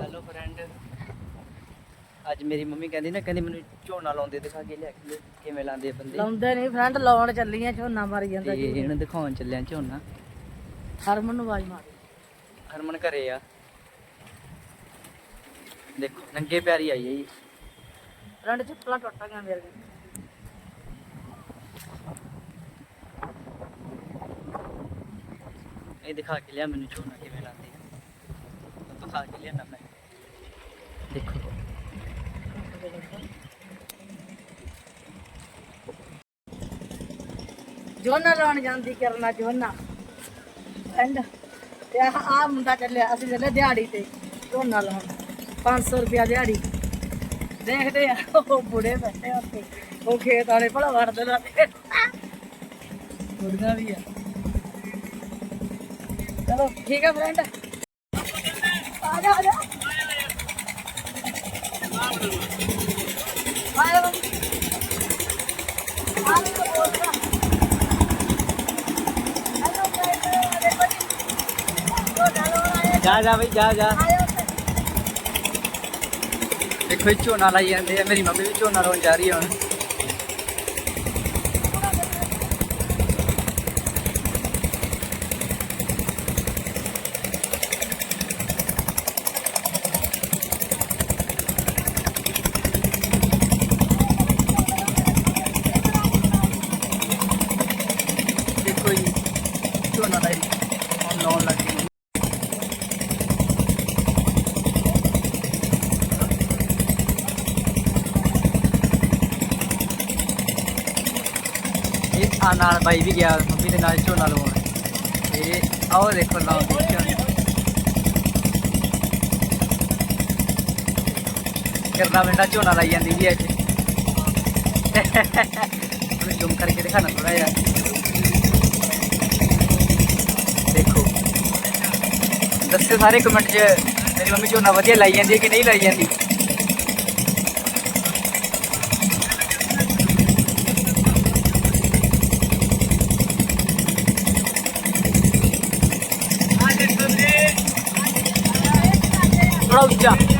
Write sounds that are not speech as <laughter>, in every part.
Hello friend ਅੱਜ ਮੇਰੀ mummy ਕਹਿੰਦੀ ਨਾ ਕਹਿੰਦੀ ਮੈਨੂੰ ਝੋਨਾ ਲਾਉਂਦੇ ਦਿਖਾ ਕੇ ਲਿਆ ਕੇ ਕਿਵੇਂ ਲਾਉਂਦੇ ਆ ਬੰਦੇ? ਲਾਉਂਦੇ ਨਹੀਂ ਫਰੈਂਡ ਲਾਉਣ ਚੱਲੀਆਂ ਝੋਨਾ ਮਾਰੀ ਜਾਂਦਾ ਤੇ ਇਹਨੂੰ ਦਿਖਾਉਣ ਚੱਲਿਆ ਝੋਨਾ। ਹਰਮਨ ਨੂੰ ਆਵਾਜ਼ ਮਾਰ। ਹਰਮਨ ਘਰੇ ਆ। ਦੇਖੋ ਨੰਗੇ ਪਿਆਰੀ ਆਈ ਹੈ ਜੀ। ਫਰੈਂਡ ਚੱਪਲਾਂ ਟੁੱਟ ਗਈਆਂ ਮੇਰੇ ਇਹ ਦਿਖਾ ਕੇ ਲਿਆ ਮੈਨੂੰ ਝੋਨਾ ਕਿਵੇਂ ਲਾਉਂਦੇ ਆ। ਦਿਖਾ ਕੇ ਲਿਆ ਮੈਂ। ਦੇਖੋ। ਜੋਨਾ ਲਾਉਣ ਜਾਂਦੀ ਕਰਨਾ ਜੋਨਾ। ਫਰੈਂਡ ਤੇ ਆਹ ਆਹ ਮੁੰਡਾ ਚੱਲਿਆ, ਅਸੀਂ ਚੱਲੇ ਦਿਹਾੜੀ ਤੇ ਝੋਨਾ ਲਾਉਣ। 500 ਰੁਪਿਆ ਦਿਹਾੜੀ। ਦੇਖਦੇ ਆ, ਉਹ ਬੁੜੇ ਬੈਠੇ ਉੱਥੇ। ਉਹ ਖੇਤ ਵਾਲੇ ਭਲਾ ਵੜਦੇ ਨਾ ਬੁੜੀਆਂ ਵੀ ਆ। ਚਲੋ, ਠੀਕ ਹੈ ਫਰੈਂਡ ਆ ਜਾ ਆ ਜਾ ਆਇਆ ਬੰਦ ਆ ਲੈ ਬੋਲ ਰਿਹਾ ਹੈਲੋ ਫਰੈਂਡ ਦੇਖੋ ਜੀ ਜਾ ਬਈ ਜਾ ਜਾ। ਦੇਖੋ ਇਹ ਝੋਨਾ ਲਾਈ ਜਾਂਦੇ ਆ। ਮੇਰੀ ਮੰਮੀ ਵੀ ਝੋਨਾ ਲਾਉਣ ਜਾ ਰਹੀ ਆ ਹੁਣ ਦੇਖੋ ਜੀ ਝੋਨਾ ਲਾਈ ਹੁਣ ਲਾਉਣ ਲੱਗ ਗਏ ਇਹ ਆ ਨਾਲ ਬਾਈ ਵੀ ਗਿਆ, ਮੰਮੀ ਦੇ ਨਾਲ ਝੋਨਾ ਲਵਾਉਣ। ਤੇ ਆਓ ਦੇਖੋ ਲਾਉਂਦੇ ਝੋਨੇ। ਕਰਦਾ ਬੰਦਾ ਝੋਨਾ ਲਾਈ ਜਾਂਦੀ ਜੀ ਅੱਜ ਉਹਨੂੰ ਜ਼ੂਮ ਕਰਕੇ ਦਿਖਾਣਾ ਥੋੜਾ ਜਿਹਾ। ਦੇਖੋ। ਦੱਸਿਓ ਸਾਰੇ ਕਮੈਂਟ 'ਚ, ਮੇਰੀ ਮੰਮੀ ਝੋਨਾ ਵਧੀਆ ਲਾਈ ਜਾਂਦੀ ਹੈ ਕਿ ਨਹੀਂ ਲਾਈ ਜਾਂਦੀ? ਥੋੜਾ ਉੱਚਾ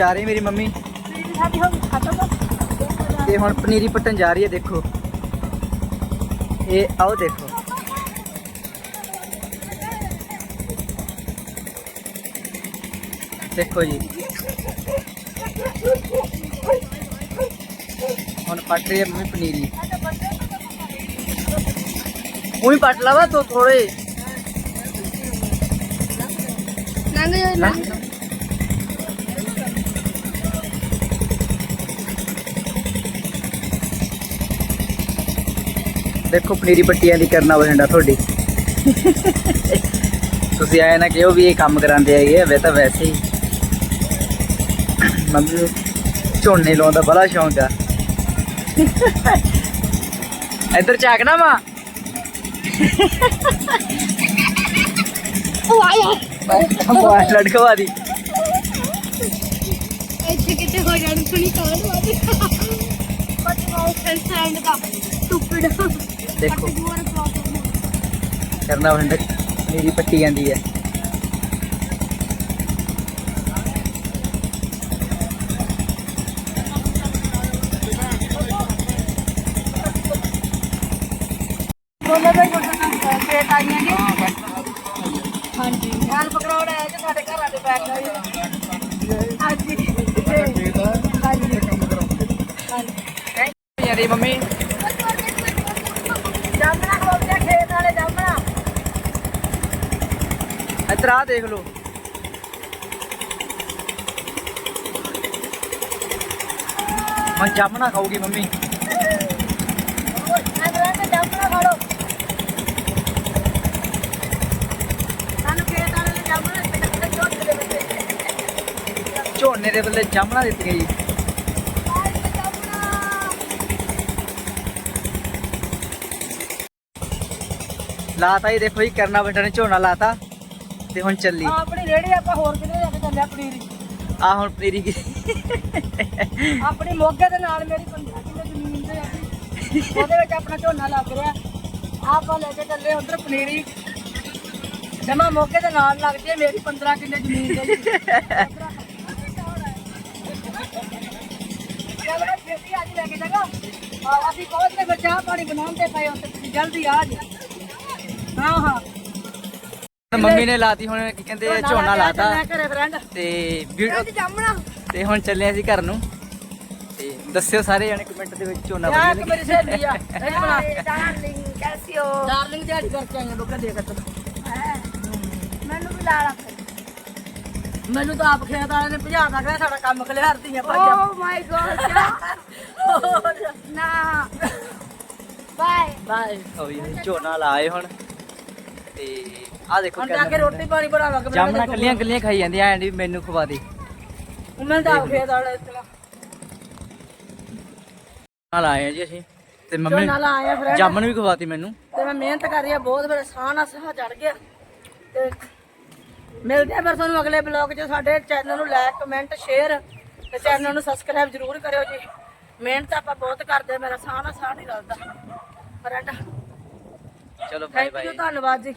ਜਾ ਰਹੀ ਮੇਰੀ ਮੰਮੀ ਸਾਡੀ ਹੋ ਗਈ ਖਤਮ ਤੇ ਹੁਣ ਪਨੀਰੀ ਪੱਟਣ ਜਾ ਰਹੀ ਹੈ ਦੇਖੋ ਇਹ ਆਓ ਦੇਖੋ ਦੇਖੋ ਜੀ ਹੁਣ ਪੱਟ ਰਹੀ ਹੈ ਮੰਮੀ ਪਨੀਰੀ ਉਹੀ ਪੱਟ ਲਵਾ ਤੋ ਥੋੜੇ ਲੰਘ ਜਾ ਦੇਖੋ ਪਨੀਰੀ ਪੱਟੀਆਂ ਦੀ ਕਰਨਾ ਬਠਿੰਡਾ ਤੁਹਾਡੀ। ਤੁਸੀਂ ਆਏ ਨਾ ਕਿ ਉਹ ਵੀ ਇਹ ਕੰਮ ਕਰਾਉਂਦੇ ਹੈਗੇ ਆ ਵੇ ਤਾਂ ਵੈਸੇ ਹੀ। ਮੰਮੀ ਝੋਨੇ ਲਾਉਣ ਦਾ ਬੜਾ ਸ਼ੌਂਕ ਆ। ਇੱਧਰ ਝਾਕ ਨਾ ਮਾਂ। ਉਹ ਆਇਆ। ਮਾਂ ਲੜਕਵਾ ਦੀ। ਇੱਥੇ ਕਿਤੇ ਹੋ ਜਾਣ ਸੁਣੀ ਕਾਲ ਵਾਦੀ ਬੱਟ ਬਹੁਤ ਸੈਂਡ ਦਾ। ਟੁੱਪੜ ਦੇਖੋ। ਕਰਨਾ। ਬਠਿੰਡਾ ਪਨੀਰੀ ਪੱਟੀ ਜਾਂਦੀ ਹੈ। ਬੋਲੇ ਬਈ ਖੇਤ ਆਈਆਂ ਨੇ ਹਾਂਜੀ। ਨਾਲ ਪਕਰੌੜ ਆਇਆ ਜੀ ਸਾਡੇ ਘਰਾਂ ਦੇ ਬੈਠ ਗਏ। ਹਾਂਜੀ। ਹਾਂਜੀ। ਹਾਂਜੀ। ਜਾਂਦੀ ਮੰਮੀ ਜਾਮਣਾ ਹੋ ਗਿਆ ਖੇਤ ਵਾਲੇ ਜਾਮਣਾ ਇੱਧਰ ਆ ਦੇਖ ਲਓ। ਮੈਂ ਜਾਮਣਾ ਖਾਊਗੀ ਮੰਮੀ। ਝੋਨੇ ਦੇ ਬਦਲੇ ਜਾਮਣਾ ਦਿੱਤੀ ਗਈ। ਲਾਤਾ ਹੀ ਦੇਖੋ ਜੀ, ਕਰਨਾ ਬੇਟਾ ਨੇ ਝੋਨਾ ਲਾਤਾ। ਤੇ ਹੁਣ ਚੱਲੀ। ਆਪਣੀ ਰੇੜੀ ਆਪਾਂ ਹੋਰ ਕਿਤੇ ਜਾ ਕੇ ਚੱਲਿਆ ਪਨੀਰੀ। ਆ ਹੁਣ ਪਨੀਰੀ ਕੀ? ਆਪਣੀ ਮੋਗੇ ਦੇ ਨਾਲ ਮੇਰੀ 15 ਕਿੱਲੇ ਜ਼ਮੀਨ ਤੇ ਆ ਉਹਦੇ ਵਿੱਚ ਆਪਣਾ ਝੋਨਾ ਲੱਗ ਰਿਹਾ। ਆਪਾਂ ਲੈ ਕੇ ਚੱਲੇ ਉਧਰ ਪਨੀਰੀ। ਜਮਾ ਮੋਗੇ ਦੇ ਨਾਲ ਲੱਗਦੀ ਹੈ ਮੇਰੀ 15 ਕਿੱਲੇ ਜ਼ਮੀਨ ਦੇ ਵਿੱਚ ਚੱਲ ਛੇਤੀ ਅੱਜ ਲੈ ਕੇ ਜਾਗਾ ਆ ਅਸੀਂ ਪਹੁੰਚ ਕੇ ਫਿਰ ਚਾਹ ਪਾਣੀ ਬਣਾਉਂਦੇ ਪਏ ਉੱਥੇ। ਤੁਸੀਂ ਜਲਦੀ ਆ ਜੀ। ਹਾਂ ਹਾਂ। ਮੰਮੀ ਨੇ ਲਾਤੀ ਹੁਣ ਕੀ ਕਹਿੰਦੇ ਝੋਨਾ ਲਾਤਾ। ਮੈਂ ਤੇ ਤੇ ਹੁਣ ਚੱਲੇ ਅਸੀਂ ਘਰ ਨੂੰ। ਤੇ ਦੱਸਿਓ ਸਾਰੇ ਜਾਣੇ ਕਮੈਂਟ ਦੇ ਵਿੱਚ ਝੋਨਾ ਵਧੀਆ ਲੱਗਿਆ। ਮੇਰੀ ਸਹੇਲੀ ਆ। <laughs> ਮੈਨੂੰ ਤਾਂ ਆਪ ਖੇਤ ਵਾਲੇ ਨੇ ਭਜਾਤਾ ਕਿ ਸਾਡਾ ਕੰਮ ਖਲਿਆਰਦੀਆਂ ਪਾਈਆਂ ਓ ਮਾਈ ਗੋਡ ਨਾ। ਬਾਏ ਬਾਏ ਹੋਈ ਝੋਨਾ ਲਾਏ ਹੁਣ। ਤੇ ਆ ਦੇਖੋ ਹੁਣ ਜਾ ਕੇ ਰੋਟੀ ਪਾਣੀ ਬਣਾਵਾਂਗੇ ਜਾਮਣਾ ਕੱਲੀਆਂ ਕੱਲੀਆਂ ਖਾਈ ਜਾਂਦੀਆਂ ਐਂ ਵੀ ਮੈਨੂੰ ਖਵਾ ਦੇ। ਮੈਂ ਤਾਂ ਆਪ ਖੇਤ ਵਾਲੇ ਇਤਨਾ ਨਾਲ ਆਏ ਆ ਜੀ ਅਸੀਂ ਤੇ ਮੰਮੀ ਝੋਨਾ ਲਾਇਆ ਫਰੈਂਡ ਜਾਮਣ ਵੀ ਖਵਾਤੀ ਮੈਨੂੰ। ਤੇ ਮੈਂ ਮਿਹਨਤ ਕਰ ਰਹੀ ਆ ਬਹੁਤ ਮੇਰੇ ਸਾਹ ਨਾਲ ਸਾਹ ਚੜ ਗਿਆ। ਤੇ ਮਿਲਦੇ ਆ ਫਿਰ ਤੁਹਾਨੂੰ ਅਗਲੇ ਬਲੌਗ 'ਚ ਸਾਡੇ ਚੈਨਲ ਨੂੰ ਲਾਈਕ ਕਮੈਂਟ ਸ਼ੇਅਰ ਤੇ ਚੈਨਲ ਨੂੰ ਸਬਸਕ੍ਰਾਈਬ ਜ਼ਰੂਰ ਕਰਿਓ ਜੀ। ਮਿਹਨਤ ਆਪਾਂ ਬਹੁਤ ਕਰਦੇ ਆ ਮੇਰਾ ਸਾਹ ਨਾਲ ਸਾਹ ਨਹੀਂ ਰਲਦਾ। ਫਰੈਂਡ ਚਲੋ ਬਾਏ ਥੈਂਕ ਯੂ ਬਾਏ ਧੰਨਵਾਦ ਜੀ।